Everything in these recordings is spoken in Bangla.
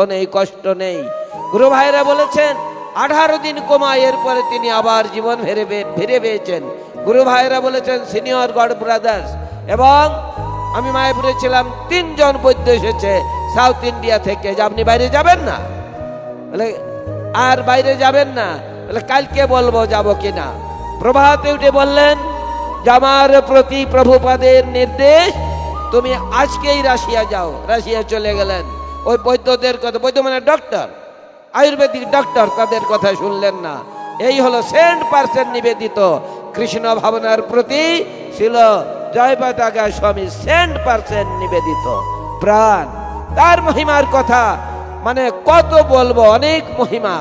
নেই কষ্ট নেই। গুরু ভাইরা বলেছেন, আঠারো দিন কমা এরপরে তিনি আবার জীবন ফিরে ফিরে পেয়েছেন। গুরু ভাইরা বলেছেন, সিনিয়র গড ব্রাদার্স, এবং আমি মায়াপুরে ছিলাম, তিনজন বৈদ্য এসেছে, সাউথ ইন্ডিয়া থেকে। যে আপনি বাইরে যাবেন না? বলে, আর বাইরে যাবেন না। বলে, কালকে বলব যাব কিনা? প্রভাতে উঠে বললেন যে আমার প্রতি প্রভুপাদের নির্দেশ, তুমি আজকেই রাশিয়া যাও। রাশিয়া চলে গেলেন। ওই বৈদ্যদের কথা, বৈদ্য মানে ডক্টর আয়ুর্বেদিক ডক্টর তাদের কথা শুনলেন না। এই হলো সেন্ট পার্সেন্ট নিবেদিত। কৃষ্ণ ভাবনার প্রতি ছিল জয়পাতাকা স্বামী সেন্ট পার্সেন্ট নিবেদিত। প্রাণ। তার মহিমার কথা মানে কত বলব, অনেক মহিমা।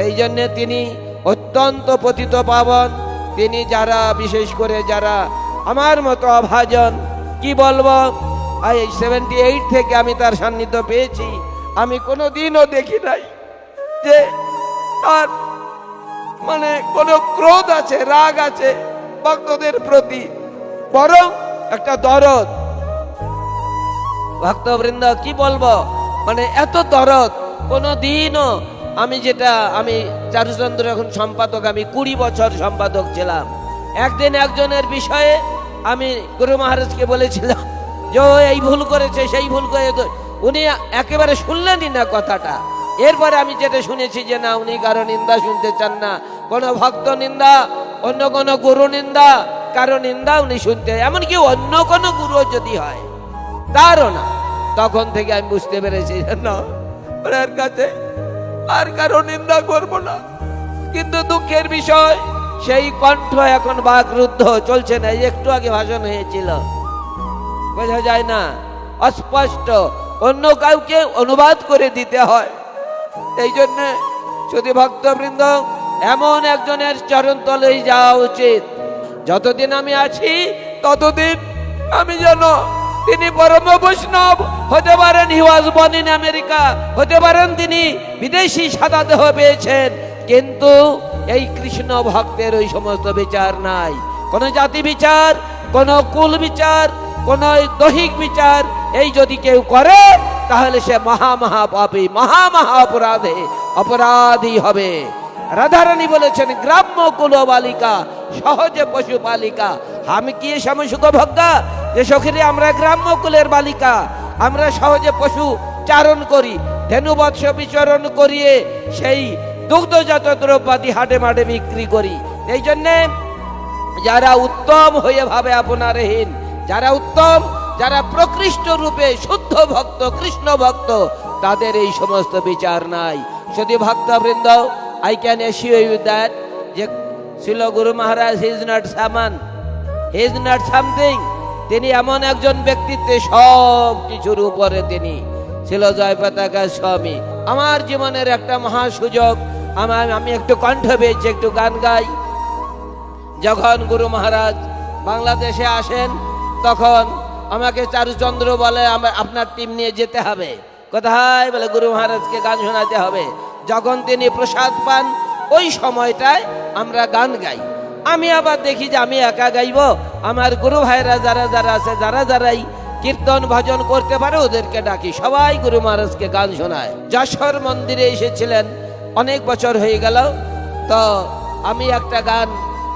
এই জন্যে তিনি অত্যন্ত পতিত পাবন। তিনি যারা, বিশেষ করে যারা আমার মতো অভাজন, কি বলব? এই সেভেন্টি এইট থেকে আমি তার সান্নিধ্য পেয়েছি। আমি কোনো দিনও দেখি নাই যে তার মানে কোনো ক্রোধ আছে, রাগ আছে ভক্তদের প্রতি। বরং একটা দরদ। ভক্তবৃন্দ, কি বলব? মানে এত দরদ। কোনো দিনও আমি যেটা, আমি চারুচন্দ্র এখন সম্পাদক, আমি কুড়ি বছর সম্পাদক ছিলাম। একদিন একজনের বিষয়ে আমি গুরু মহারাজকে বলেছিলাম যে এই ভুল করেছে, সেই ভুল করে উনি একেবারে শুনলেনই না কথাটা। এরপরে আমি যেটা শুনেছি যে, না, উনি কারও নিন্দা শুনতে চান না। কোনো ভক্ত নিন্দা, অন্য কোনো গুরু নিন্দা, কারও নিন্দা উনি শুনতে এমনকি অন্য কোনো গুরু যদি হয়, তারও না। তখন থেকে আমি বুঝতে পেরেছি ওনার কাছে আর কারও নিন্দা করব না। কিন্তু দুঃখের বিষয়, সেই কণ্ঠ এখন বাকরুদ্ধ চলছে না একটু আগে ভাষণ হয়েছিল। বোঝা যায় না। অস্পষ্ট। অন্য কাউকে অনুবাদ করে দিতে হয়। এই জন্য যদি ভক্তবৃন্দ, এমন একজনের চরণ তলেই যাওয়া উচিত। যতদিন আমি আছি, ততদিন আমি যেন তিনি পরম বৈষ্ণব হতে পারেন he was born in America, হতে পারেন তিনি বিদেশি সাদা দেহ পেয়েছেন। কিন্তু এই কৃষ্ণ ভক্তের ওই সমস্ত বিচার নাই। কোন জাতি বিচার, কোন কুল বিচার কোন দৈহিক বিচার এই যদি কেউ করে, তাহলে সে মহা মহা পাপী, মহা মহা অপরাধে, অপরাধী হবে। রাধারানী বলেছেন, গ্রাম্য কুল বালিকা সহজে পশু বালিকা। আমি কি সমসুখ ভজ্ঞা যে সখীরে আমরা গ্রাম্য কুলের বালিকা, আমরা সহজে পশু চারণ করি ধেনু বৎস বিচরণ করিয়ে সেই দুগ্ধজাত দ্রব্যাদি হাটে মাঠে বিক্রি করি। এই জন্যে যারা উত্তম হয়ে ভাবে আপনারহীন যারা উত্তম, যারা প্রকৃষ্ট রূপে শুদ্ধ ভক্ত, কৃষ্ণ ভক্ত, তাদের এই সমস্ত বিচার নাই। যদি ভক্তবৃন্দ I can assure you that যে ছিল গুরু মহারাজ হি ইজ নট সামান হি ইজ নট সামথিং তিনি এমন একজন ব্যক্তিত্বে সব কিছুর উপরে তিনি। ছিল জয় পতাকা স্বামী, আমার জীবনের একটা মহা সুযোগ, আমার, আমি একটু কণ্ঠ পেয়েছি একটু গান গাই। যখন গুরু মহারাজ বাংলাদেশে আসেন তখন আমাকে চারুচন্দ্র বলে, আমার, আপনার টিম নিয়ে যেতে হবে। কোথায়? বলে, গুরু মহারাজকে গান শোনাতে হবে। যখন তিনি প্রসাদ পান, ওই সময়টায় আমরা গান গাই। আমি আবার দেখি যে আমি একা গাইব। আমার গুরু ভাইরা যারা যারা আছে, যারা যারাই কীর্তন, ভজন করতে পারে, ওদেরকে ডাকি। সবাই গুরু মহারাজকে গান শোনায়। যশোর মন্দিরে এসেছিলেন, অনেক বছর হয়ে গেল। তো আমি একটা গান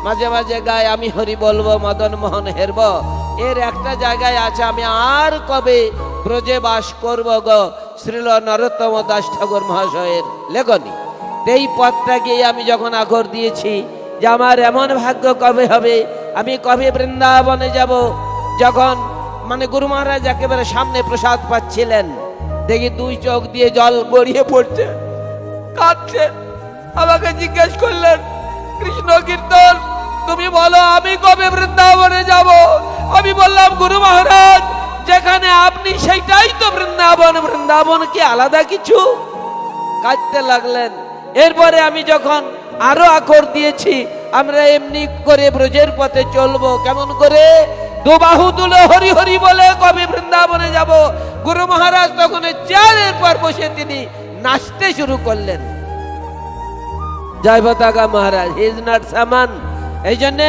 মাঝে মাঝে গাই। আমি হরি বলব, মদন মোহন হেরব। এর একটা জায়গায় আছে, আমি আর কবে ব্রজে বাস করব গো? শ্রীল নরোত্তম দাস ঠাকুর মহাশয়ের লেখনী। এই পথটা গিয়ে আমি যখন আগর দিয়েছি যে আমার এমন ভাগ্য কবে হবে, আমি কবে বৃন্দাবনে যাব? যখন মানে গুরু মহারাজ একেবারে সামনে প্রসাদ পাচ্ছিলেন, দেখি দুই চোখ দিয়ে জল গড়িয়ে পড়ছে, কাঁদছে, আমাকে জিজ্ঞেস করলেন, কৃষ্ণ কীর্তন তুমি বলো, আমি কবে বৃন্দাবনে যাব? আমি বললাম, গুরু মহারাজ, যেখানে আপনি সেইটাই তো বৃন্দাবন। বৃন্দাবন কি আলাদা কিছু? কাঁদতে লাগলেন। এরপরে আমি যখন আরও আকর দিয়েছি, আমরা এমনি করে ব্রজের পথে চলবো। কেমন করে? দুবাহু তুলে হরি হরি বলে কবে বৃন্দাবনে যাব? গুরু মহারাজ তখন চেয়ারের পর বসে তিনি নাচতে শুরু করলেন। জয় পতাকা মহারাজ হি ইজ নট সামান এই জন্য